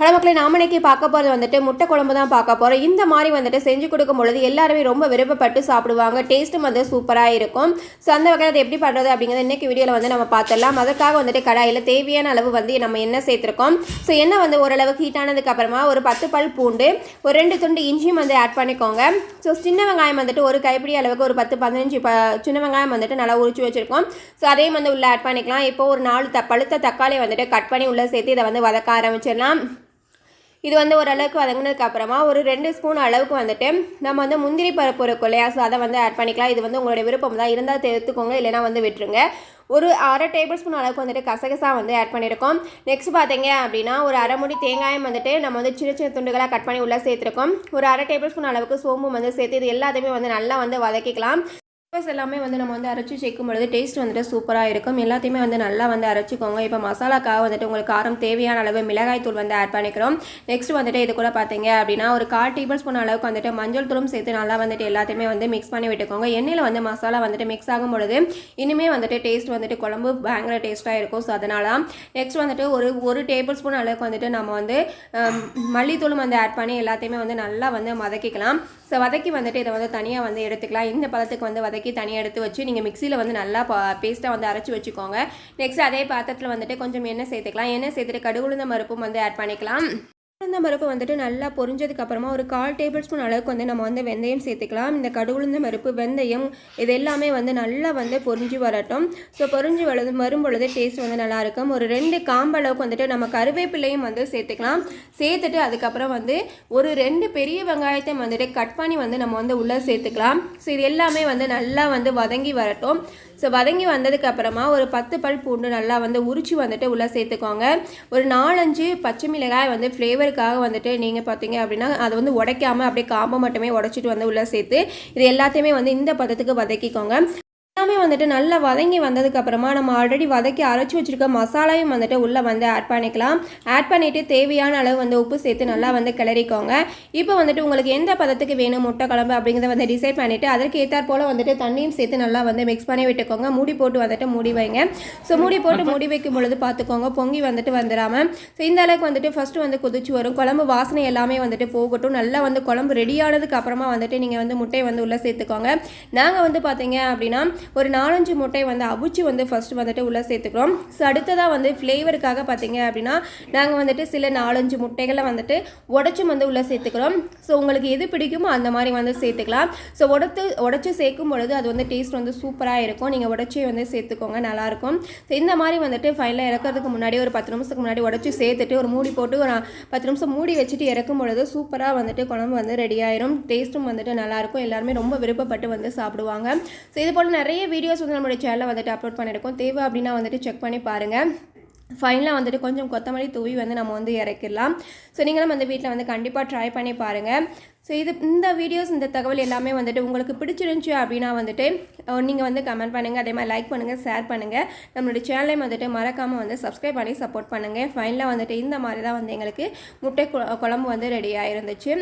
Hello மக்களை நாம இன்னைக்கு பார்க்க போகிறது வந்துட்டு முட்டை குழம்பு தான் பார்க்க போகிறோம் இந்த மாதிரி வந்துட்டு செஞ்சு கொடுக்கும் பொழுது எல்லாருமே ரொம்ப விருப்பப்பட்டு சாப்பிடுவாங்க. டேஸ்ட்டும் வந்து சூப்பராக இருக்கும். ஸோ அந்த வகையில் அதை எப்படி பண்ணுறது அப்படிங்கிறது இன்றைக்கி வீடியோவில் வந்து நம்ம பார்த்துடலாம். அதற்காக வந்துட்டு கடாயில் தேவையான அளவு வந்து நம்ம என்ன சேர்த்துருக்கோம். ஸோ என்ன வந்து ஓரளவுக்கு ஹீட் ஆனதுக்கு அப்புறமா ஒரு பத்து பல் பூண்டு ஒரு ரெண்டு துண்டு இஞ்சியும் வந்து ஆட் பண்ணிக்கோங்க. ஸோ சின்ன வெங்காயம் வந்துட்டு ஒரு கைப்பிடி அளவுக்கு ஒரு பத்து பதினஞ்சு ப சின்ன வெங்காயம் வந்துட்டு நல்லா உரிச்சு வச்சுருக்கோம். ஸோ அதையும் வந்து உள்ளே ஆட் பண்ணிக்கலாம். இப்போ ஒரு நாலு த பழுத்த தக்காளியை வந்துட்டு கட் பண்ணி உள்ளே சேர்த்து இதை வந்து வதக்க ஆரம்பிச்சிடலாம். இது வந்து ஓரளவுக்கு வதங்கினதுக்கு அப்புறமா ஒரு ரெண்டு ஸ்பூன் அளவுக்கு வந்துட்டு நம்ம வந்து முந்திரி பருப்பு இருக்கும் இல்லையா? ஸோ அதை வந்து ஆட் பண்ணிக்கலாம். இது வந்து உங்களுடைய விருப்பம் தான். இருந்தால் எடுத்துக்கோங்க இல்லைனா வந்து விட்டுருங்க. ஒரு அரை டேபிள் ஸ்பூன் அளவுக்கு வந்துட்டு கசகசா வந்து ஆட் பண்ணியிருக்கோம் நெக்ஸ்ட் பார்த்தீங்க அப்படின்னா ஒரு அரை முடி தேங்காயம் வந்துட்டு நம்ம வந்து சின்ன சின்ன துண்டுகளாக கட் பண்ணி உள்ளே சேர்த்துருக்கோம். ஒரு அரை டேபிள் ஸ்பூன் அளவுக்கு சோம்பு வந்து சேர்த்து இது எல்லாத்தையுமே வந்து நல்லா வந்து வதக்கிக்கலாம். ஃப்ளேவர்ஸ் எல்லாமே வந்து நம்ம வந்து அரைச்சி சேர்க்கும் பொழுது டேஸ்ட் வந்துட்டு சூப்பராக இருக்கும். எல்லாத்தையுமே வந்து நல்லா வந்து அரைச்சிக்கோங்க. இப்போ மசாலாக்காக வந்துட்டு உங்களுக்கு காரம் தேவையான அளவு மிளகாய் தூள் வந்து ஆட் பண்ணிக்கிறோம். நெக்ஸ்ட் வந்துட்டு இது கூட பார்த்தீங்க அப்படின்னா ஒரு கால் டேபிள் ஸ்பூன் அளவுக்கு வந்துட்டு மஞ்சள் தூளும் சேர்த்து நல்லா வந்துட்டு எல்லாத்தையுமே வந்து மிக்ஸ் பண்ணி விட்டுக்கோங்க. எண்ணெயில் வந்து மசாலா வந்துட்டு மிக்ஸ் ஆகும் பொழுது இனிமே வந்துட்டு டேஸ்ட் வந்துட்டு குழம்பு பயங்கர டேஸ்ட்டாக இருக்கும். ஸோ அதனால் நெக்ஸ்ட் வந்துட்டு ஒரு ஒரு டேபிள் ஸ்பூன் அளவுக்கு வந்துட்டு நம்ம வந்து மல்லித்தூளும் வந்து ஆட் பண்ணி எல்லாத்தையுமே வந்து நல்லா வந்து வதக்கிக்கலாம். ஸோ வதக்கி வந்துட்டு இதை வந்து தனியாக வந்து எடுத்துக்கலாம். இந்த பதத்துக்கு வந்து வதக்கி தனியாக எடுத்து வச்சு நீங்கள் மிக்சியில் வந்து நல்லா பேஸ்ட்டாக வந்து அரைச்சி வச்சுக்கோங்க. நெக்ஸ்ட் அதே பாத்திரத்தில் வந்துட்டு கொஞ்சம் எண்ணெய் சேர்த்துக்கலாம். எண்ணெய் சேர்த்துட்டு கடுகுளுந்த மறுப்பும் வந்து ஆட் பண்ணிக்கலாம். உளுந்த பருப்பு வந்துட்டு நல்லா பொரிஞ்சதுக்கு அப்புறமா ஒரு கால் டேபிள் ஸ்பூன் அளவுக்கு வந்து நம்ம வந்து வெந்தயம் சேர்த்துக்கலாம். இந்த கடுகுளுந்த பருப்பு வெந்தயம் இது எல்லாமே வந்து நல்லா வந்து பொரிஞ்சு வரட்டும். ஸோ பொரிஞ்சு வளது வரும்பொழுது டேஸ்ட் வந்து நல்லாயிருக்கும் ஒரு ரெண்டு காம்பு அளவுக்கு வந்துட்டு நம்ம கருவேப்பிலையும் வந்து சேர்த்துக்கலாம். சேர்த்துட்டு அதுக்கப்புறம் வந்து ஒரு ரெண்டு பெரிய வெங்காயத்தை வந்துட்டு கட் பண்ணி வந்து நம்ம வந்து உள்ளே சேர்த்துக்கலாம். ஸோ இது எல்லாமே வந்து நல்லா வந்து வதங்கி வரட்டும். ஸோ வதங்கி வந்ததுக்கு அப்புறமா ஒரு பத்து பல் பூண்டு நல்லா வந்து உரிச்சு வந்துட்டு உள்ளே சேர்த்துக்கோங்க. ஒரு நாலஞ்சு பச்சை மிளகாய் வந்து ஃப்ளேவர் ஃப்ளேவருக்காக வந்துட்டு நீங்கள் பார்த்தீங்க அப்படின்னா அதை வந்து உடைக்காமல் அப்படியே காம்பை மட்டுமே உடைச்சிட்டு வந்து உள்ளே சேர்த்து இது எல்லாத்தையுமே வந்து இந்த பதத்துக்கு வதக்கிக்கோங்க. எல்லாமே வந்துட்டு நல்லா வதங்கி வந்ததுக்கு அப்புறமா நம்ம ஆல்ரெடி வதக்கி அரைச்சி வச்சிருக்க மசாலாவையும் வந்துட்டு உள்ளே வந்து ஆட் பண்ணிக்கலாம். ஆட் பண்ணிவிட்டு தேவையான அளவு வந்து உப்பு சேர்த்து நல்லா வந்து கிளறிக்கோங்க. இப்போ வந்துட்டு உங்களுக்கு எந்த பதத்துக்கு வேணும் முட்டை குழம்பு அப்படிங்கிறத வந்து டிசைட் பண்ணிவிட்டு அதற்கு ஏற்றாற் போல் வந்துட்டு தண்ணியும் சேர்த்து நல்லா வந்து மிக்ஸ் பண்ணி விட்டுக்கோங்க. மூடி போட்டு வந்துட்டு மூடி வைங்க. ஸோ மூடி போட்டு மூடி வைக்கும் பொழுது பார்த்துக்கோங்க பொங்கி வந்துட்டு வந்துடாம ஸோ இந்த அளவுக்கு வந்துட்டு ஃபஸ்ட்டு வந்து கொதிச்சு வரும். குழம்பு வாசனை எல்லாமே வந்துட்டு போகட்டும். நல்லா வந்து குழம்பு ரெடியானதுக்கு அப்புறமா வந்துட்டு நீங்கள் வந்து முட்டையை வந்து உள்ளே சேர்த்துக்கோங்க. நாங்கள் வந்து பார்த்தீங்க அப்படின்னா ஒரு நாலஞ்சு முட்டை வந்து அவிச்சு வந்து ஃபர்ஸ்ட் வந்துட்டு உள்ளே சேர்த்துக்கிறோம். ஸோ அடுத்ததாக வந்து ஃப்ளேவருக்காக பார்த்தீங்க அப்படின்னா நாங்கள் வந்துட்டு சில நாலஞ்சு முட்டைகளை வந்துட்டு உடச்சும் வந்து உள்ளே சேர்த்துக்கிறோம். ஸோ உங்களுக்கு எது பிடிக்குமோ அந்த மாதிரி வந்து சேர்த்துக்கலாம். ஸோ உடத்து உடச்சி சேர்க்கும் பொழுது அது வந்து டேஸ்ட் வந்து சூப்பராக இருக்கும். நீங்கள் உடச்சி வந்து சேர்த்துக்கோங்க நல்லாயிருக்கும் ஸோ இந்த மாதிரி வந்துட்டு ஃபைனலாக இறக்கிறதுக்கு முன்னாடி ஒரு பத்து நிமிஷத்துக்கு முன்னாடி உடச்சி சேர்த்துட்டு ஒரு மூடி போட்டு ஒரு பத்து நிமிஷம் மூடி வச்சுட்டு இறக்கும் பொழுது சூப்பராக வந்துட்டு குழம்பு வந்து ரெடி ஆயிரும். டேஸ்ட்டும் வந்துட்டு நல்லாயிருக்கும் எல்லாருமே ரொம்ப விருப்பப்பட்டு வந்து சாப்பிடுவாங்க. ஸோ இது போல் நிறைய வீடியோஸ் வந்து நம்மளுடைய சேனலில் வந்துட்டு அப்லோட் பண்ணியிருக்கோம். தேவை அப்படின்னா வந்துட்டு செக் பண்ணி பாருங்கள் ஃபைனலாக வந்துட்டு கொஞ்சம் கொத்தமல்லி தூவி வந்து நம்ம வந்து இறக்கிடலாம். ஸோ நீங்களும் வந்து வீட்டில் வந்து கண்டிப்பாக ட்ரை பண்ணி பாருங்கள் ஸோ இது இந்த வீடியோஸ் இந்த தகவல் எல்லாமே வந்துட்டு உங்களுக்கு பிடிச்சிருந்துச்சி அப்படின்னா வந்துட்டு நீங்கள் வந்து கமெண்ட் பண்ணுங்கள் அதே மாதிரி லைக் பண்ணுங்கள் ஷேர் பண்ணுங்கள் நம்மளுடைய சேனலையும் வந்துட்டு மறக்காமல் வந்து சப்ஸ்கிரைப் பண்ணி சப்போர்ட் பண்ணுங்கள் ஃபைனலாக வந்துட்டு இந்த மாதிரி தான் வந்து எங்களுக்கு முட்டை குழம்பு வந்து ரெடி ஆயிருந்துச்சு.